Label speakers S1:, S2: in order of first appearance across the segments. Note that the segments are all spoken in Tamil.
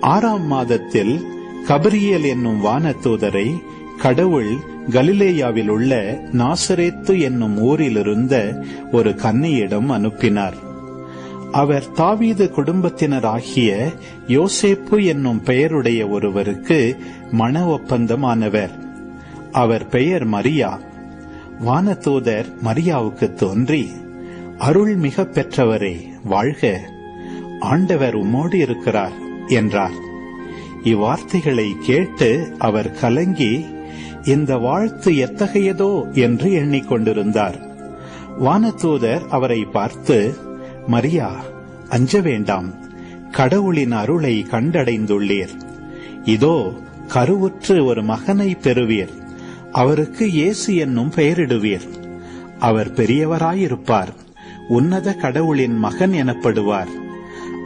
S1: ஆறாம் மாதத்தில் கபரியல் என்னும் வானதூதரை கடவுள் கலிலேயாவில் உள்ள நாசரேத்து என்னும் ஊரிலிருந்த ஒரு கன்னியிடம் அனுப்பினார். அவர் தாவீது குடும்பத்தினராகிய யோசேப்பு என்னும் பெயருடைய ஒருவருக்கு மன ஒப்பந்தமானவர். அவர் பெயர் மரியா. வானதூதர் மரியாவுக்கு தோன்றி அருள் மிக பெற்றவரே வாழ்க. ஆண்டவர் உம்மோடு இருக்கிறார். என்றார். இவ்வார்த்தைகளை கேட்டு அவர் கலங்கி இந்த வாழ்த்து எத்தகையதோ? என்று எண்ணிக்கொண்டிருந்தார் வானதூதர் அவரை பார்த்து மரியா அஞ்ச வேண்டாம். கடவுளின் அருளை கண்டடைந்துள்ளீர். இதோ கருவுற்று ஒரு மகனை பெறுவீர். அவருக்கு இயேசு என்னும் பெயரிடுவீர். அவர் பெரியவராயிருப்பார். உன்னத கடவுளின் மகன் எனப்படுவார்.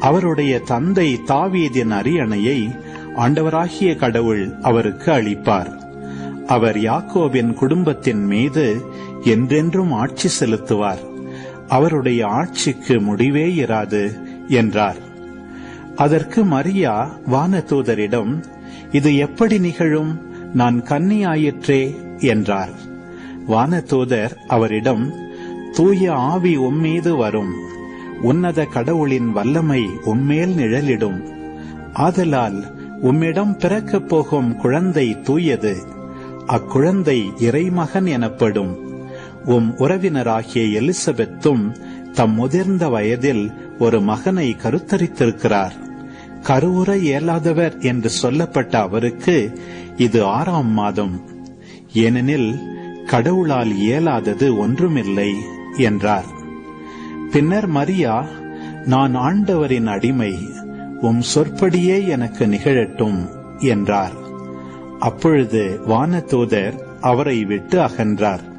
S1: அவருடைய தந்தை தாவீதின் அரியணையை ஆண்டவராகிய கடவுள் அவருக்கு அளிப்பார். அவர் யாக்கோபின் குடும்பத்தின் மீது என்றென்றும் ஆட்சி செலுத்துவார். அவருடைய ஆட்சிக்கு முடிவே இராது என்றார். அதற்கு மரியா வானதூதரிடம் இது எப்படி நிகழும்? நான் கன்னி ஆயிற்றே என்றார். வானதூதர் அவரிடம் தூய ஆவி உம்மீது வரும். உன்னத கடவுளின் வல்லமை உம்மேல் நிழலிடும். ஆதலால் உம்மிடம் பிறக்கப் போகும் குழந்தை தூயது. அக்குழந்தை இறைமகன் எனப்படும். உம் உறவினராகிய எலிசபெத்தும் தம் முதிர்ந்த வயதில் ஒரு மகனை கருத்தரித்திருக்கிறார். கருவுற இயலாதவர் என்று சொல்லப்பட்ட அவருக்கு இது ஆறாம் மாதம். ஏனெனில் கடவுளால் இயலாதது ஒன்றுமில்லை என்றார். பின்னர் மரியா நான் ஆண்டவரின் அடிமை உம் சொற்படியே எனக்கு நிகழட்டும் என்றார். அப்பொழுது வானதூதர் அவரை விட்டு அகன்றார்.